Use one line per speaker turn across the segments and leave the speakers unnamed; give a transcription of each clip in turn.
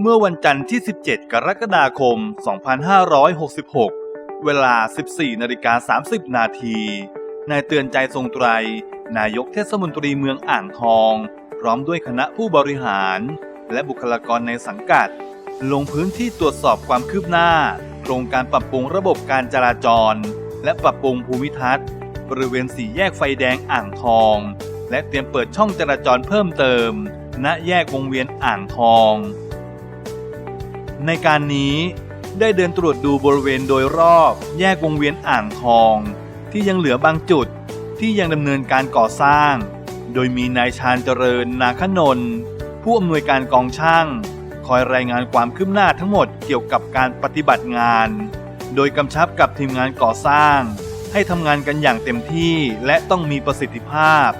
เมื่อวันจันทร์ที่ 17 กรกฎาคม 2566 เวลา 14นาฬิกา30 นาที นายเตือนใจทรงไตร นายกเทศมนตรีเมืองอ่างทอง พร้อมด้วยคณะผู้บริหาร และบุคลากรในสังกัด ลงพื้นที่ตรวจสอบความคืบหน้า โครงการปรับปรุงระบบการจราจร และปรับปรุงภูมิทัศน์ บริเวณสี่แยกไฟแดงอ่างทอง และเตรียมเปิดช่องจราจรเพิ่มเติม ณ แยกวงเวียนอ่างทอง ในการนี้ได้เดินตรวจดูบริเวณโดยรอบ แยกวงเวียนอ่างทอง ที่ยังเหลือบางจุดที่ยังดำเนินการก่อสร้าง โดยมีนายชาญเจริญนาคนน์ผู้อำนวยการกองช่าง คอยรายงานความคืบหน้าทั้งหมดเกี่ยวกับการปฏิบัติงาน โดยกำชับกับทีมงานก่อสร้าง ให้ทำงานกันอย่างเต็มที่และต้องมีประสิทธิภาพ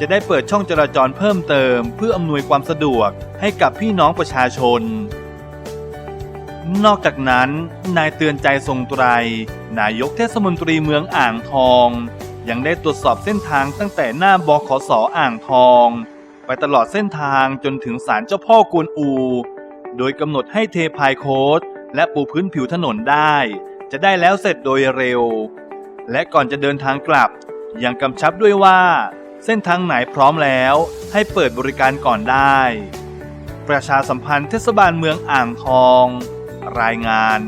จะได้เปิดช่องจราจรเพิ่มเติม เพื่ออำนวยความสะดวกให้กับพี่น้องประชาชน นอกจากนั้น นายเตือนใจทรงไตร นายกเทศมนตรีเมืองอ่างทอง ยังได้ตรวจสอบเส้นทางตั้งแต่หน้าบขสอ่างทอง ไปตลอดเส้นทางจนถึงศาลเจ้าพ่อกวนอู โดยกำหนดให้เทพายโคดและปูพื้นผิวถนนได้ จะได้แล้วเสร็จโดยเร็ว และก่อนจะเดินทางกลับ ยังกำชับด้วยว่า เส้นทางไหนพร้อมแล้วให้เปิดบริการก่อนได้ ประชาสัมพันธ์เทศบาลเมืองอ่างทอง รายงาน